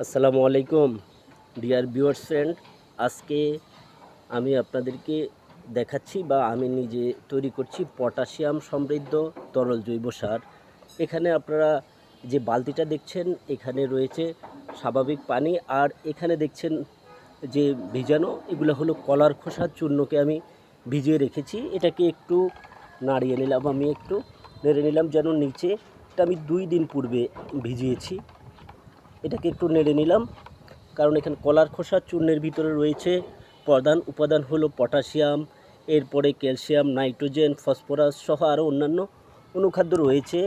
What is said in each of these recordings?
আসসালামু আলাইকুম, dear viewers friend. আজকে আমি আপনাদেরকে দেখাচ্ছি বা আমি নিজে তৈরি করছি পটাশিয়াম সমৃদ্ধ তরল জৈব সার। এখানে আপনারা যে বালতিটা দেখছেন, এখানে রয়েছে স্বাভাবিক পানি আর এখানে দেখছেন যে ভিজানো, এগুলো হলো কলার খোসার চূর্ণকে আমি ভিজিয়ে রেখেছি। এটাকে একটু নাড়িয়ে নিলাম, আমি একটু নেড়ে নিলাম যেন নিচে এটা আমি দুই দিন পূর্বে ভিজিয়েছি। এটাকে একটু নেড়ে নিলাম। কারণ এখানে কলার খোসা চূর্ণের ভিতরে রয়েছে। প্রধান উপাদান হলো পটাশিয়াম, এরপরে ক্যালসিয়াম, নাইট্রোজেন, ফসফরাস সহ আরও অন্যান্য অনুখাদ্য রয়েছে।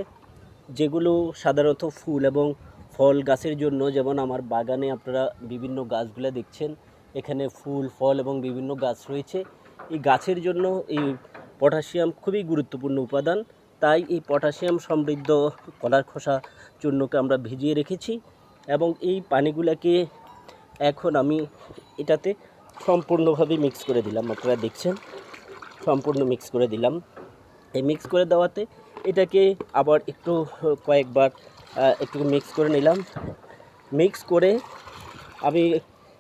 যেগুলো সাধারণত ফুল এবং ফল গাছের জন্য, যেমন আমার বাগানে আপনারা বিভিন্ন গাছগুলো দেখছেন, এখানে ফুল, ফল এবং বিভিন্ন গাছ রয়েছে। এই গাছের জন্য এই পটাশিয়াম খুবই গুরুত্বপূর্ণ উপাদান। তাই এই পটাশিয়াম সমৃদ্ধ কলার খোসা চূর্ণকে আমরা ভিজিয়ে রেখেছি। এবং এই পানিগুলোকে এখন আমি এটাতে সম্পূর্ণভাবে মিক্স করে দিলাম। আপনারা দেখছেন, সম্পূর্ণ মিক্স করে দিলাম। এই মিক্স করে দেওয়াতে এটাকে আবার একটু, কয়েকবার একটু মিক্স করে নিলাম। মিক্স করে আমি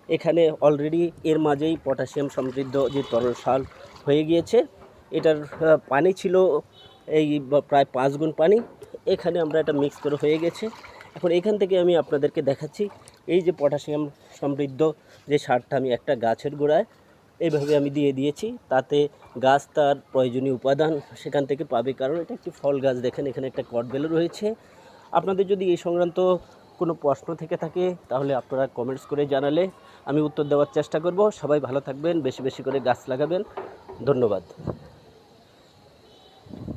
এখানে অলরেডি এর মাঝেই পটাশিয়াম সমৃদ্ধ যে তরল সার হয়ে গিয়েছে, এটার পানি ছিল এই প্রায় পাঁচ গুণ পানি। এখানে আমরা এটা মিক্স করে হয়ে গেছে। এখন এখান থেকে আমি আপনাদেরকে দেখাচ্ছি, এই যে পটাশিয়াম সমৃদ্ধ যে সারটা আমি একটা গাছের গোড়ায় এইভাবে আমি দিয়ে দিয়েছি, তাতে গাছ তার প্রয়োজনীয় উপাদান সেখান থেকে পাবে, কারণ এটা একটি ফল গাছ। দেখেন, এখানে একটা কটবেলও রয়েছে। আপনাদের যদি এই সংক্রান্ত কোনো প্রশ্ন থেকে থাকে, তাহলে আপনারা কমেন্টস করে জানালে আমি উত্তর দেওয়ার চেষ্টা করব। সবাই ভালো থাকবেন, বেশি বেশি করে গাছ লাগাবেন। ধন্যবাদ।